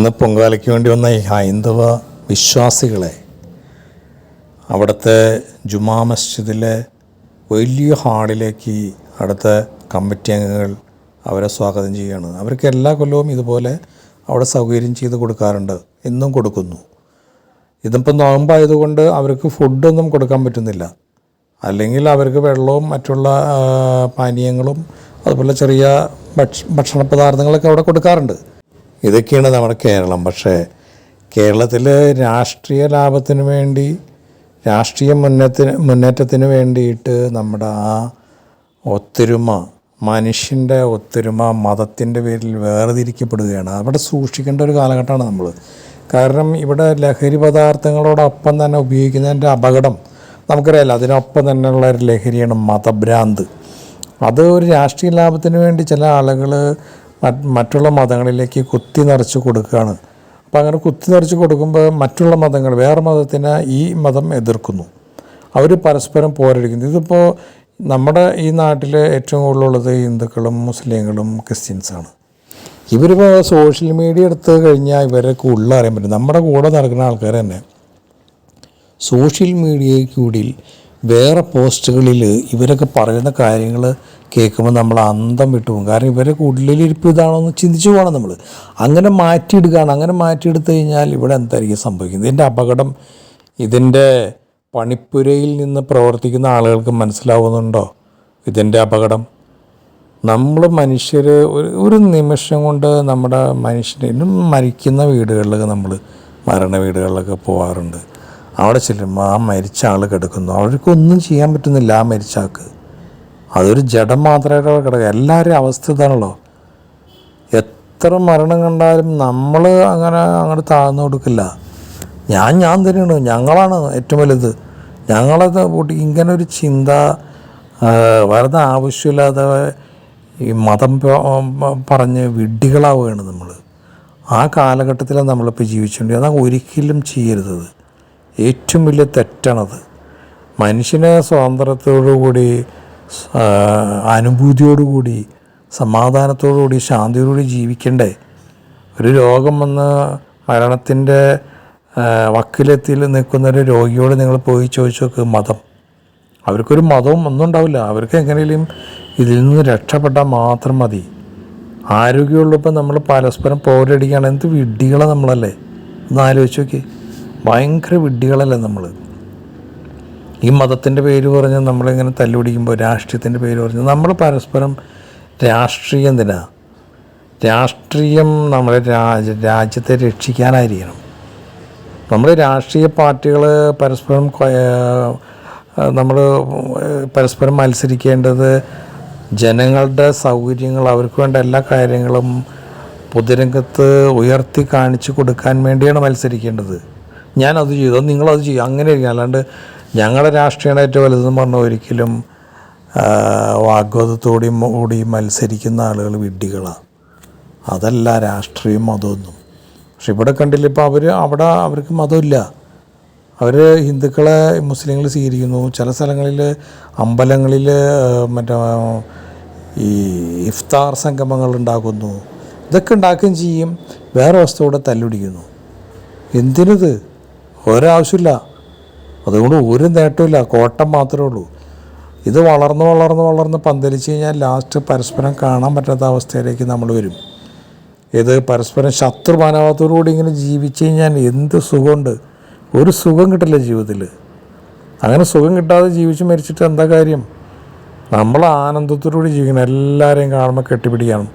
ഇന്ന് പൊങ്കാലയ്ക്ക് വേണ്ടി വന്ന ഹൈന്ദവ വിശ്വാസികളെ അവിടുത്തെ ജുമാ മസ്ജിദിലെ വലിയ ഹാളിലേക്ക് അടുത്ത കമ്മിറ്റി അംഗങ്ങൾ അവരെ സ്വാഗതം ചെയ്യുകയാണ്. അവർക്ക് എല്ലാ കൊല്ലവും ഇതുപോലെ അവിടെ സൗകര്യം ചെയ്ത് കൊടുക്കാറുണ്ട്. ഇന്നും കൊടുക്കുന്നു. ഇതിപ്പോൾ നോമ്പായതുകൊണ്ട് അവർക്ക് ഫുഡൊന്നും കൊടുക്കാൻ പറ്റുന്നില്ല. അല്ലെങ്കിൽ അവർക്ക് വെള്ളവും മറ്റുള്ള പാനീയങ്ങളും അതുപോലെ ചെറിയ ഭക്ഷ ഭക്ഷണ പദാർത്ഥങ്ങളൊക്കെ അവിടെ കൊടുക്കാറുണ്ട്. ഇതൊക്കെയാണ് നമ്മുടെ കേരളം. പക്ഷേ കേരളത്തിൽ രാഷ്ട്രീയ ലാഭത്തിന് വേണ്ടി രാഷ്ട്രീയ മുന്നേറ്റത്തിന് മുന്നേറ്റത്തിന് വേണ്ടിയിട്ട് നമ്മുടെ ആ ഒത്തൊരുമ മനുഷ്യന്റെ ഒത്തൊരുമ മതത്തിന്റെ പേരിൽ വേർതിരിക്കപ്പെടുകയാണ്. അവിടെ സൂക്ഷിക്കേണ്ട ഒരു കാലഘട്ടമാണ് നമ്മൾ. കാരണം ഇവിടെ ലഹരി പദാർത്ഥങ്ങളോടൊപ്പം തന്നെ ഉപയോഗിക്കുന്നതിന്റെ അപകടം നമുക്കറിയാലോ. അതിനൊപ്പം തന്നെയുള്ള ഒരു ലഹരിയാണ് മതഭ്രാന്ത്. അത് ഒരു രാഷ്ട്രീയ ലാഭത്തിന് വേണ്ടി ചില ആളുകൾ മറ്റുള്ള മതങ്ങളിലേക്ക് കുത്തി നിറച്ച് കൊടുക്കുകയാണ്. അപ്പോൾ അങ്ങനെ കുത്തി നിറച്ച് കൊടുക്കുമ്പോൾ മറ്റുള്ള മതങ്ങൾ വേറെ മതത്തിനെ ഈ മതം എതിർക്കുന്നു. അവർ പരസ്പരം പോരടിക്കുന്നു. ഇതിപ്പോൾ നമ്മുടെ ഈ നാട്ടിൽ ഏറ്റവും കൂടുതലുള്ളത് ഹിന്ദുക്കളും മുസ്ലിങ്ങളും ക്രിസ്ത്യൻസാണ്. ഇവരിപ്പോൾ സോഷ്യൽ മീഡിയ എടുത്ത് കഴിഞ്ഞാൽ ഇവരെ കൂടുതൽ അറിയാൻ പറ്റും. നമ്മുടെ കൂടെ നടക്കുന്ന ആൾക്കാർ തന്നെ സോഷ്യൽ മീഡിയയിൽ കൂടി വേറെ പോസ്റ്റുകളിൽ ഇവരൊക്കെ പറയുന്ന കാര്യങ്ങൾ കേൾക്കുമ്പോൾ നമ്മൾ അന്തം വിട്ടു പോകും. കാരണം ഇവരെ കൂടുതലിരിപ്പ് ഇതാണോ എന്ന് ചിന്തിച്ചു പോകണം നമ്മൾ. അങ്ങനെ മാറ്റിയിടുകയാണ്. അങ്ങനെ മാറ്റിയെടുത്തു കഴിഞ്ഞാൽ ഇവിടെ എന്തായിരിക്കും സംഭവിക്കുന്നത്? ഇതിന്റെ അപകടം ഇതിന്റെ പണിപ്പുരയിൽ നിന്ന് പ്രവർത്തിക്കുന്ന ആളുകൾക്ക് മനസ്സിലാവുന്നുണ്ടോ? ഇതിന്റെ അപകടം. നമ്മൾ മനുഷ്യർ ഒരു ഒരു നിമിഷം കൊണ്ട് നമ്മുടെ മനുഷ്യനെ മരിക്കുന്ന വീടുകളിലൊക്കെ നമ്മൾ മരണ വീടുകളിലൊക്കെ പോകാറുണ്ട്. അവിടെ ചെല്ലുമ്പോൾ ആ മരിച്ച ആൾ കിടക്കുന്നു. അവർക്കൊന്നും ചെയ്യാൻ പറ്റുന്നില്ല ആ മരിച്ച ആൾക്ക്. അതൊരു ജഡം മാത്രമായിട്ട് ഘടകം എല്ലാവരുടെയും അവസ്ഥ ഇതാണല്ലോ. എത്ര മരണം കണ്ടാലും നമ്മൾ അങ്ങനെ അങ്ങോട്ട് താഴ്ന്നു കൊടുക്കില്ല. ഞാൻ ഞാൻ തന്നെയാണ്. ഞങ്ങളാണ് ഏറ്റവും വലുത്. ഞങ്ങളത് കൂട്ടി ഇങ്ങനെ ഒരു ചിന്ത വരുന്ന ആവശ്യമില്ലാതെ ഈ മതം പറഞ്ഞ് വിഡ്ഢികളാവുകയാണ് നമ്മൾ ആ കാലഘട്ടത്തിലാണ് നമ്മളിപ്പോൾ ജീവിച്ചുകൊണ്ട് അതാണ് ഒരിക്കലും ചെയ്യരുത് ഏറ്റവും വലിയ തെറ്റാണത്. മനുഷ്യനെ സ്വാതന്ത്ര്യത്തോടുകൂടി ആ, അനുഭൂതിയോടുകൂടി സമാധാനത്തോടുകൂടി ശാന്തിയോടുകൂടി ജീവിക്കണ്ടേ? ഒരു രോഗം വന്ന് മരണത്തിന്റെ വക്കിലെത്തിൽ നിൽക്കുന്നൊരു രോഗിയോട് നിങ്ങൾ പോയി ചോദിച്ചു നോക്ക് മതം. അവർക്കൊരു മതവും ഒന്നും ഉണ്ടാവില്ല. അവർക്ക് എങ്ങനെയും ഇതിൽ നിന്ന് രക്ഷപ്പെട്ടാൽ മാത്രം മതി. ആരോഗ്യമുള്ളപ്പോൾ നമ്മൾ പരസ്പരം പോരടിക്കുകയാണ്. എന്ത് വിഡ്ഢികളാണ് നമ്മളല്ലേ? ഒന്ന് ആലോചിച്ച് നോക്കി. ഭയങ്കര വിഡ്ഢികളല്ലേ നമ്മൾ? ഈ മതത്തിന്റെ പേര് പറഞ്ഞ് നമ്മളിങ്ങനെ തല്ലുപിടിക്കുമ്പോൾ രാഷ്ട്രീയത്തിന്റെ പേര് പറഞ്ഞ് നമ്മൾ പരസ്പരം രാഷ്ട്രീയം എന്തിനാ? രാഷ്ട്രീയം നമ്മളെ രാജ രാജ്യത്തെ രക്ഷിക്കാനായിരിക്കണം. നമ്മൾ രാഷ്ട്രീയ പാർട്ടികൾ പരസ്പരം നമ്മൾ പരസ്പരം മത്സരിക്കേണ്ടത് ജനങ്ങളുടെ സൗകര്യങ്ങൾ അവർക്ക് വേണ്ട എല്ലാ കാര്യങ്ങളും പൊതുരംഗത്ത് ഉയർത്തി കാണിച്ചു കൊടുക്കാൻ വേണ്ടിയാണ് മത്സരിക്കേണ്ടത്. ഞാനത് ചെയ്തു നിങ്ങളത് ചെയ്യും അങ്ങനെ അല്ലാണ്ട് ഞങ്ങളുടെ രാഷ്ട്രീയമാണ് ഏറ്റവും വലുതെന്ന് പറഞ്ഞാൽ ഒരിക്കലും വാഗ്വാദത്തോടെയും കൂടി മത്സരിക്കുന്ന ആളുകൾ വിഡ്ഢികളാണ്. അതല്ല രാഷ്ട്രീയം മതമൊന്നും. പക്ഷെ ഇവിടെ കണ്ടില്ല ഇപ്പോൾ അവർ അവിടെ അവർക്ക് മതമില്ല. അവർ ഹിന്ദുക്കളെ മുസ്ലിങ്ങൾ സ്വീകരിക്കുന്നു. ചില സ്ഥലങ്ങളിൽ അമ്പലങ്ങളിൽ മറ്റേ ഈ ഇഫ്താർ സംഗമങ്ങൾ ഉണ്ടാക്കുന്നു. ഇതൊക്കെ ഉണ്ടാക്കുകയും ചെയ്യും. വേറെ വസ്തുവിടെ തല്ലുപിടിക്കുന്നു എന്തിനത്? ഒരാവശ്യമില്ല. അതുകൊണ്ട് ഒരു നേട്ടമില്ല കോട്ടം മാത്രമേ ഉള്ളൂ. ഇത് വളർന്ന് വളർന്ന് വളർന്ന് പന്തലിച്ച് കഴിഞ്ഞാൽ ലാസ്റ്റ് പരസ്പരം കാണാൻ പറ്റാത്ത അവസ്ഥയിലേക്ക് നമ്മൾ വരും. ഇത് പരസ്പരം ശത്രുമാനവത്തോടുകൂടി ഇങ്ങനെ ജീവിച്ചു കഴിഞ്ഞാൽ എന്ത് സുഖമുണ്ട്? ഒരു സുഖം കിട്ടില്ല ജീവിതത്തിൽ. അങ്ങനെ സുഖം കിട്ടാതെ ജീവിച്ച് മരിച്ചിട്ട് എന്താ കാര്യം? നമ്മൾ ആനന്ദത്തോടുകൂടി ജീവിക്കണം. എല്ലാവരെയും കാണുമ്പോൾ കെട്ടിപ്പിടിക്കണം.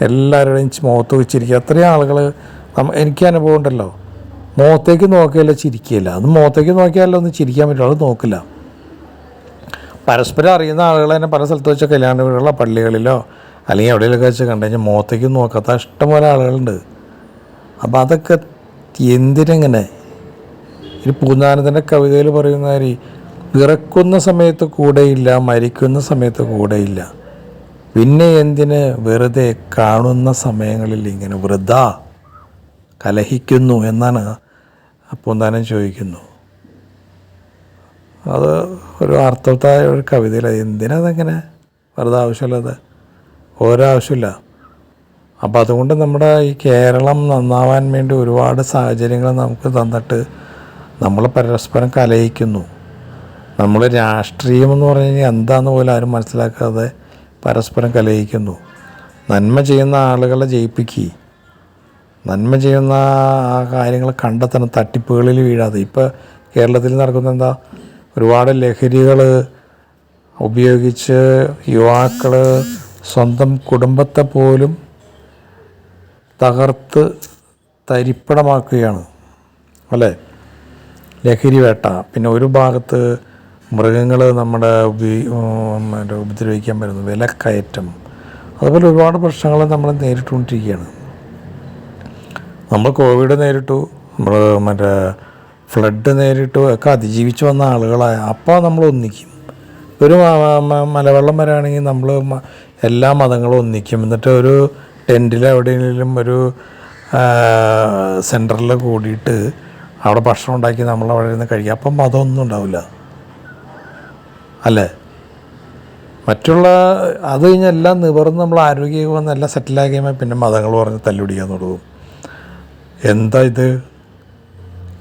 എല്ലാവരുടെയും മുഖത്ത് വെച്ചിരിക്കുക. അത്രയും ആളുകൾ എനിക്ക് അനുഭവം ഉണ്ടല്ലോ. മുഖത്തേക്ക് നോക്കിയല്ല ചിരിക്കുകയില്ല. അത് മുഖത്തേക്ക് നോക്കിയാലോ ഒന്ന് ചിരിക്കാൻ പറ്റുള്ളൂ അത് നോക്കില്ല. പരസ്പരം അറിയുന്ന ആളുകൾ തന്നെ പല സ്ഥലത്ത് വെച്ച കല്യാണ വീടുകളോ പള്ളികളിലോ അല്ലെങ്കിൽ എവിടെയെങ്കിലൊക്കെ വെച്ച് കണ്ടു കഴിഞ്ഞാൽ മുഖത്തേക്ക് നോക്കാത്ത ഇഷ്ടംപോലെ ആളുകളുണ്ട്. അപ്പോൾ അതൊക്കെ എന്തിനെങ്ങനെ? ഒരു പൂന്താനത്തിന്റെ കവിതയിൽ പറയുന്ന കാര്യം പിറക്കുന്ന സമയത്ത് കൂടെയില്ല മരിക്കുന്ന സമയത്ത് കൂടെയില്ല. പിന്നെ എന്തിന് വെറുതെ കാണുന്ന സമയങ്ങളിൽ ഇങ്ങനെ വൃതാ കലഹിക്കുന്നു എന്നാണ് പൂന്താനം ചോദിക്കുന്നു. അത് ഒരു അർത്ഥവത്തായ ഒരു കവിതയില്ല? എന്തിനാ അതെങ്ങനെ വെറുതെ ആവശ്യമുള്ളത് ഓരോ ആവശ്യമില്ല അപ്പോൾ അതുകൊണ്ട് നമ്മുടെ ഈ കേരളം നന്നാവാൻ വേണ്ടി ഒരുപാട് സാഹചര്യങ്ങൾ നമുക്ക് തന്നിട്ട് നമ്മൾ പരസ്പരം കലയിക്കുന്നു നമ്മൾ രാഷ്ട്രീയം എന്ന് പറഞ്ഞു കഴിഞ്ഞാൽ എന്താണെന്ന് പോലും ആരും മനസ്സിലാക്കാതെ പരസ്പരം കലയിക്കുന്നു നന്മ ചെയ്യുന്ന ആളുകളെ ജയിപ്പിക്കുക നന്മ ചെയ്യുന്ന ആ കാര്യങ്ങൾ കണ്ടെത്തണം തട്ടിപ്പുകളിൽ വീഴാതെ. ഇപ്പോൾ കേരളത്തിൽ നടക്കുന്ന എന്താ ഒരുപാട് ലഹരികൾ ഉപയോഗിച്ച് യുവാക്കൾ സ്വന്തം കുടുംബത്തെ പോലും തകർത്ത് തരിപ്പണമാക്കുകയാണ്. അല്ലേ? ലഹരി വേട്ട. പിന്നെ ഒരു ഭാഗത്ത് മൃഗങ്ങൾ നമ്മുടെ ഉപദ്രവിക്കാൻ വരുന്നു. വിലക്കയറ്റം. അതുപോലെ ഒരുപാട് പ്രശ്നങ്ങൾ നമ്മൾ നേരിട്ടുകൊണ്ടിരിക്കുകയാണ്. നമ്മൾ കോവിഡ് നേരിട്ടു. നമ്മൾ മറ്റേ ഫ്ലഡ് നേരിട്ടു. ഒക്കെ അതിജീവിച്ച് വന്ന ആളുകളായ അപ്പോൾ നമ്മൾ ഒന്നിക്കും. ഒരു മലവെള്ളം വരാണെങ്കിൽ നമ്മൾ എല്ലാ മതങ്ങളും ഒന്നിക്കും. എന്നിട്ട് ഒരു ടെന്റിൽ എവിടെയെങ്കിലും ഒരു സെന്ററിൽ കൂടിയിട്ട് അവിടെ ഭക്ഷണം ഉണ്ടാക്കി നമ്മൾ അവിടെ ഇരുന്ന് കഴിക്കുക അപ്പം മതമൊന്നും ഉണ്ടാവില്ല. അല്ലേ? മറ്റുള്ള അത് കഴിഞ്ഞ് എല്ലാം നിവർന്ന് നമ്മൾ ആരോഗ്യമായി എല്ലാം സെറ്റിലാക്കി കഴിയുമ്പോൾ പിന്നെ മതങ്ങൾ പറഞ്ഞ് തല്ലുപിടിക്കാൻ തുടങ്ങും. എന്താ ഇത്?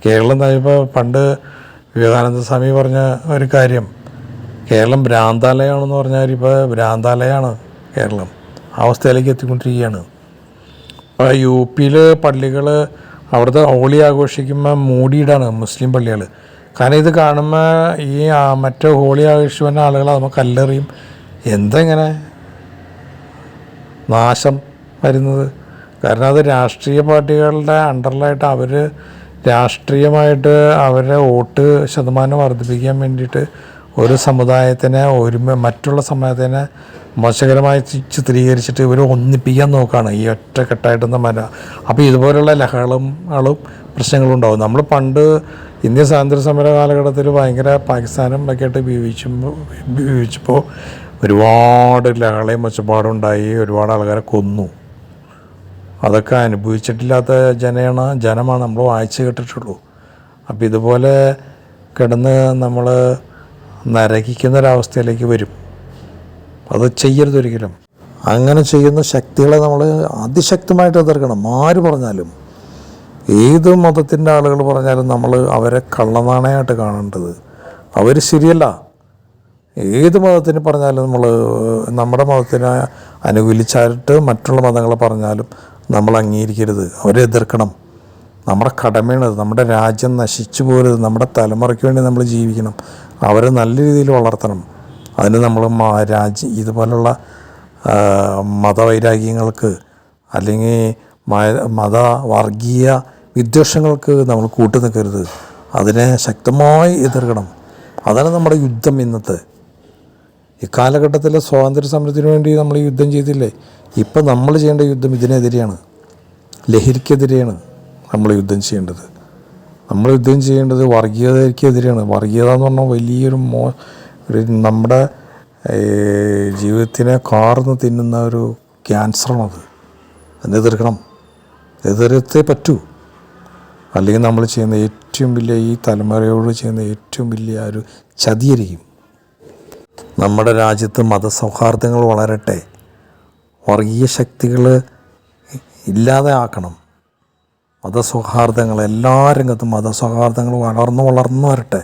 കേരളം ഇപ്പോൾ പണ്ട് വിവേകാനന്ദ സ്വാമി പറഞ്ഞ ഒരു കാര്യം. കേരളം ഭ്രാന്താലയമാണെന്ന് പറഞ്ഞാൽ ഇപ്പോൾ ഭ്രാന്താലയമാണ് കേരളം. അവസ്ഥയിലേക്ക് എത്തിക്കൊണ്ടിരിക്കുകയാണ്. ഇപ്പോൾ യു പിയിൽ പള്ളികൾ അവിടുത്തെ ഹോളി ആഘോഷിക്കുമ്പോൾ മൂടിയിടാണ് മുസ്ലിം പള്ളികൾ കാരണം ഇത് കാണുമ്പോൾ ഈ മറ്റേ ഹോളി ആഘോഷിക്കുന്ന ആളുകൾ നമ്മൾ കല്ലെറിയും. എന്തെങ്ങനെ നാശം വരുന്നത്? കാരണം അത് രാഷ്ട്രീയ പാർട്ടികളുടെ അണ്ടറിലായിട്ട് അവർ രാഷ്ട്രീയമായിട്ട് അവരുടെ വോട്ട് ശതമാനം വർദ്ധിപ്പിക്കാൻ വേണ്ടിയിട്ട് ഒരു സമുദായത്തിനെ ഒരുമ മറ്റുള്ള സമുദായത്തിനെ മോശകരമായി ചിത്രീകരിച്ചിട്ട് ഇവർ ഒന്നിപ്പിക്കാൻ നോക്കുകയാണ് ഈ ഒറ്റക്കെട്ടായിട്ടൊന്നും മര അപ്പോൾ ഇതുപോലുള്ള ലഹളങ്ങളും പ്രശ്നങ്ങളും ഉണ്ടാവും. നമ്മൾ പണ്ട് ഇന്ത്യ സ്വാതന്ത്ര്യ സമര കാലഘട്ടത്തിൽ ഭയങ്കര പാകിസ്ഥാനും ഒക്കെ ആയിട്ട് ഉപയോഗിച്ചപ്പോൾ ഒരുപാട് ലഹളയും ഒച്ചപ്പാടുണ്ടായി ഒരുപാട് ആൾക്കാരെ കൊന്നു. അതൊക്കെ അനുഭവിച്ചിട്ടില്ലാത്ത ജനയാണ് ജനമാണ് നമ്മൾ വായിച്ചു കേട്ടിട്ടുള്ളൂ. അപ്പോൾ ഇതുപോലെ കിടന്ന് നമ്മൾ നരകിക്കുന്ന ഒരവസ്ഥയിലേക്ക് വരും. അത് ചെയ്യരുതൊരിക്കലും അങ്ങനെ ചെയ്യുന്ന ശക്തികളെ നമ്മൾ അതിശക്തമായിട്ട് എതിർക്കണം. ആര് പറഞ്ഞാലും ഏത് മതത്തിന്റെ ആളുകൾ പറഞ്ഞാലും നമ്മൾ അവരെ കള്ളനാണയമായിട്ട് കാണേണ്ടത്. അവർ ശരിയല്ല. ഏത് മതത്തിന് പറഞ്ഞാലും നമ്മൾ നമ്മുടെ മതത്തിനെ അനുകൂലിച്ചായിട്ട് മറ്റുള്ള മതങ്ങളെ പറഞ്ഞാലും നമ്മൾ അംഗീകരിക്കരുത്. അവരെ എതിർക്കണം. നമ്മുടെ കടമയാണത് നമ്മുടെ രാജ്യം നശിച്ചു പോരുത്. നമ്മുടെ തലമുറയ്ക്ക് വേണ്ടി നമ്മൾ ജീവിക്കണം. അവരെ നല്ല രീതിയിൽ വളർത്തണം. അതിന് നമ്മൾ രാജ്യം ഇതുപോലുള്ള മതവൈരാഗ്യങ്ങൾക്ക് അല്ലെങ്കിൽ മത വർഗീയ വിദ്വേഷങ്ങൾക്ക് നമ്മൾ കൂട്ടു നിൽക്കരുത്. അതിനെ ശക്തമായി എതിർക്കണം. അതാണ് നമ്മുടെ യുദ്ധം ഇന്നത്തെ. ഈ കാലഘട്ടത്തിലെ സ്വാതന്ത്ര്യ സമരത്തിന് വേണ്ടി നമ്മൾ യുദ്ധം ചെയ്തില്ലേ? ഇപ്പം നമ്മൾ ചെയ്യേണ്ട യുദ്ധം ഇതിനെതിരെയാണ്. ലഹരിക്കെതിരെയാണ് നമ്മൾ യുദ്ധം ചെയ്യേണ്ടത്. നമ്മൾ യുദ്ധം ചെയ്യേണ്ടത് വർഗീയതയ്ക്കെതിരെയാണ്. വർഗീയത എന്ന് പറഞ്ഞാൽ വലിയൊരു മോ ഒരു നമ്മുടെ ജീവിതത്തിനെ കാർന്ന് തിന്നുന്ന ഒരു ക്യാൻസറാണത്. അതിനെ എതിർക്കണം എതിർത്തേ പറ്റൂ. അല്ലെങ്കിൽ നമ്മൾ ചെയ്യുന്ന ഏറ്റവും വലിയ ഈ തലമുറയോട് ചെയ്യുന്ന ഏറ്റവും വലിയ ഒരു ചതിയായിരിക്കും. നമ്മുടെ രാജ്യത്ത് മതസൗഹാർദ്ദങ്ങൾ വളരട്ടെ. വർഗീയ ശക്തികൾ ഇല്ലാതെ ആക്കണം മതസൗഹാർദ്ദങ്ങൾ എല്ലാ രംഗത്തും മതസൗഹാർദ്ദങ്ങൾ വളർന്നു വളർന്നു വരട്ടെ.